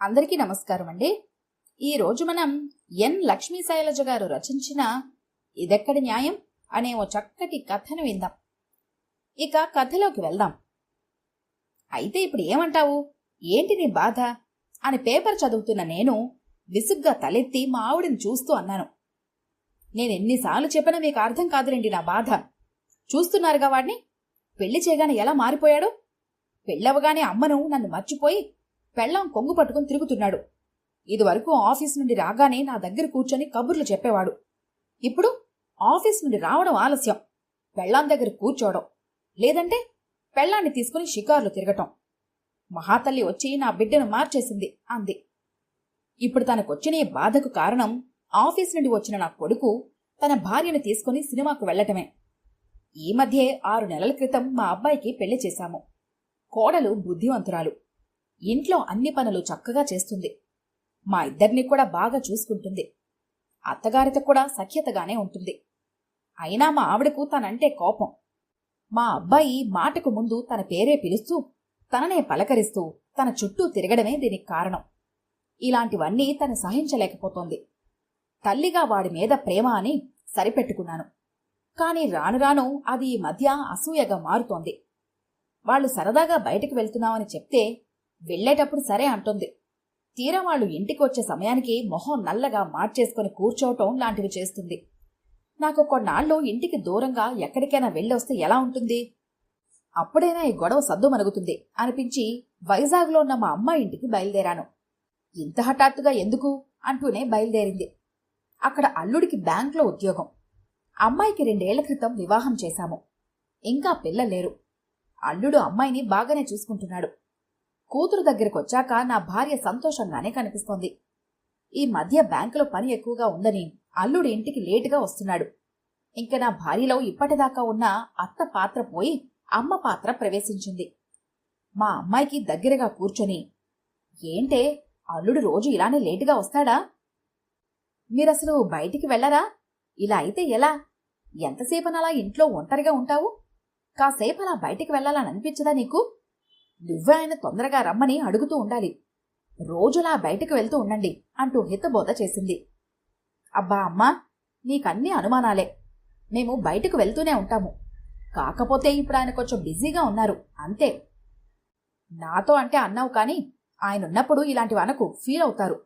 అందరికీ నమస్కారం అండి ఈరోజు మనం ఎన్ లక్ష్మీ శైలజ గారు రచించిన ఇదెక్కడి న్యాయం అనే ఓ చక్కటి కథను విందాం. ఇక కథలోకి వెళ్దాం. అయితే ఇప్పుడు ఏమంటావు? ఏంటి నీ బాధ? అని పేపర్ చదువుతున్న నేను విసుగ్గా తలెత్తి మా ఆవిడని చూస్తూ అన్నాను. నేను ఎన్నిసార్లు చెప్పినా మీకు అర్థం కాదులేండి నా బాధ. చూస్తున్నారుగా వాడిని? పెళ్ళి చేయగానే ఎలా మారిపోయాడు? పెళ్ళవగానే అమ్మను నన్ను మర్చిపోయి పెళ్ళాం కొంగు పట్టుకుని తిరుగుతున్నాడు. ఇదివరకు ఆఫీస్ నుండి రాగానే నా దగ్గర కూర్చొని కబుర్లు చెప్పేవాడు. ఇప్పుడు ఆఫీస్ నుండి రావడం ఆలస్యం. పెళ్ళాం దగ్గర కూర్చోవడం. లేదంటే పెళ్ళాన్ని తీసుకుని షికార్లు తిరగటం. మహాతల్లి వచ్చి నా బిడ్డను మార్చేసింది అంది. ఇప్పుడు తనకొచ్చిన ఈ బాధకు కారణం ఆఫీస్ నుండి వచ్చిన నా కొడుకు తన భార్యను తీసుకుని సినిమాకు వెళ్ళటమే ఈ మధ్యే ఆరు నెలల క్రితం మా అబ్బాయికి పెళ్ళి చేశాము. కోడలు బుద్ధివంతురాలు ఇంట్లో అన్ని పనులు చక్కగా చేస్తుంది. మా ఇద్దరిని కూడా బాగా చూసుకుంటుంది. అత్తగారితో కూడా సఖ్యతగానే ఉంటుంది. అయినా మా ఆవిడకు తనంటే కోపం. మా అబ్బాయి మాటకు ముందు తన పేరే పిలుస్తూ తననే పలకరిస్తూ తన చుట్టూ తిరగడమే దీనికి కారణం. ఇలాంటివన్నీ తను సహించలేకపోతోంది. తల్లిగా వాడి మీద ప్రేమ అని సరిపెట్టుకున్నాను. కాని రాను రాను అది ఈ మధ్య అసూయగా మారుతోంది. వాళ్ళు సరదాగా బయటకు వెళ్తున్నామని చెప్తే వెళ్ళేటప్పుడు సరే అంటుంది. తీరా వాళ్ళు ఇంటికి వచ్చే సమయానికి మొహం నల్లగా మార్చేసుకుని కూర్చోవటం లాంటివి చేస్తుంది. నాకు కొన్నాళ్ళు ఇంటికి దూరంగా ఎక్కడికైనా వెళ్ళొస్తే ఎలా ఉంటుంది? అప్పుడైనా ఈ గొడవ సద్దు మరుగుతుంది అనిపించి వైజాగ్లో ఉన్న మా అమ్మ ఇంటికి బయలుదేరాను. ఇంత హఠాత్తుగా ఎందుకు? అంటూనే బయలుదేరింది. అక్కడ అల్లుడికి బ్యాంక్లో ఉద్యోగం. అమ్మాయికి రెండేళ్ళ క్రితం వివాహం చేశాము. ఇంకా పిల్లలేరు అల్లుడు అమ్మాయిని బాగానే చూసుకుంటున్నాడు. కూతురు దగ్గరకు వచ్చాక నా భార్య సంతోషంగానే కనిపిస్తోంది. ఈ మధ్య బ్యాంకులో పని ఎక్కువగా ఉందని అల్లుడు ఇంటికి లేటుగా వస్తున్నాడు. ఇంక నా భార్యలో ఇప్పటిదాకా ఉన్న అత్త పాత్ర పోయి అమ్మ పాత్ర ప్రవేశించింది. మా అమ్మాయికి దగ్గరగా కూర్చొని ఏంటే అల్లుడు రోజు ఇలానే లేటుగా వస్తాడా? మీరసలు బయటికి వెళ్ళరా? ఇలా అయితే ఎలా? ఎంతసేపనలా ఇంట్లో ఒంటరిగా ఉంటావు? కాసేపు అలా బయటికి వెళ్ళాలని అనిపించదా నీకు? నువ్వే ఆయన తొందరగా రమ్మని అడుగుతూ ఉండాలి. రోజులా బయటకు వెళ్తూ ఉండండి అంటూ హితబోధ చేసింది. అబ్బా అమ్మా నీకన్నీ అనుమానాలే. మేము బయటకు వెళ్తూనే ఉంటాము. కాకపోతే ఇప్పుడు ఆయన కొంచెం బిజీగా ఉన్నారు అంతే. నాతో అంటే అన్నావు కానీ ఆయన ఉన్నప్పుడు ఇలాంటి అనకు ఫీల్ అవుతారు.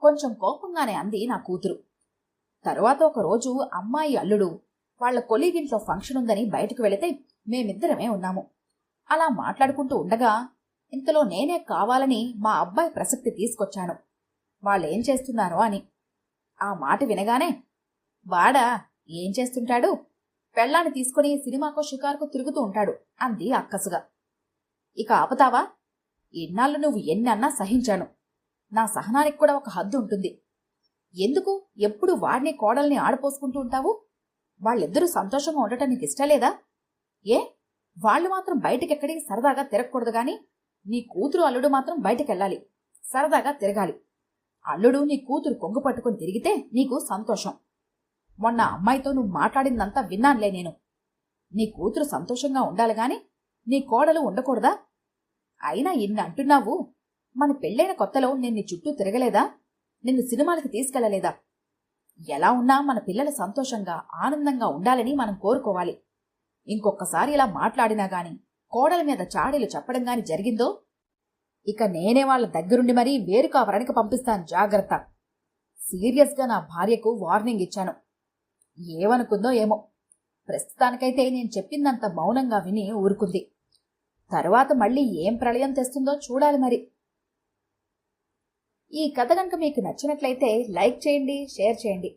కొంచెం కోపంగానే అంది నా కూతురు. తరువాత ఒకరోజు అమ్మాయి అల్లుడు వాళ్ళ కొలీగింట్లో ఫంక్షన్ ఉందని బయటకు వెళితే మేమిద్దరమే ఉన్నాము. అలా మాట్లాడుకుంటూ ఉండగా ఇంతలో నేనే కావాలని మా అబ్బాయి ప్రసక్తి తీసుకొచ్చాను. వాళ్ళేం చేస్తున్నారో అని. ఆ మాట వినగానే వాడా ఏం చేస్తుంటాడు? పెళ్ళాన్ని తీసుకుని సినిమాకో షికారుకు తిరుగుతూ ఉంటాడు అంది అక్కసుగా. ఇక ఆపుతావా? ఇన్నాళ్ళు నువ్వు ఎన్నన్నా సహించాను. నా సహనానికి కూడా ఒక హద్దు ఉంటుంది. ఎందుకు? ఎప్పుడు వాడిని కోడల్ని ఆడపోసుకుంటూ ఉంటావు? వాళ్ళిద్దరూ సంతోషంగా ఉండటం నీకు ఇష్టలేదా ఏ? వాళ్ళు మాత్రం బయటికెక్కడికి సరదాగా తిరగకూడదు గాని నీ కూతురు అల్లుడు మాత్రం బయటకెళ్ళాలి. సరదాగా తిరగాలి. అల్లుడు నీ కూతురు కొంగు పట్టుకుని తిరిగితే నీకు సంతోషం. మొన్న అమ్మాయితో నువ్వు మాట్లాడిందంతా విన్నానులే నేను. నీ కూతురు సంతోషంగా ఉండాలి గాని నీ కోడలు ఉండకూడదా? అయినా ఇన్ని అంటున్నావు. మన పెళ్ళైన కొత్తలో నేను నీ చుట్టూ తిరగలేదా? నిన్ను సినిమాలకి తీసుకెళ్ళలేదా ఎలా ఉన్నా మన పిల్లలు సంతోషంగా ఆనందంగా ఉండాలని మనం కోరుకోవాలి. ఇంకొకసారి ఇలా మాట్లాడినా గాని కోడల మీద చాడీలు చెప్పడం గాని జరిగిందో? ఇక నేనే వాళ్ళ దగ్గరుండి మరీ వేరు కావరానికి పంపిస్తాను జాగ్రత్త. సీరియస్గా నా భార్యకు వార్నింగ్ ఇచ్చాను. ఏమనుకుందో ఏమో. ప్రస్తుతానికైతే నేను చెప్పిందంత మౌనంగా విని ఊరుకుంది. తరువాత మళ్ళీ ఏం ప్రళయం తెస్తుందో చూడాలి మరి. ఈ కథ కనుక మీకు నచ్చినట్లయితే లైక్ చేయండి షేర్ చేయండి.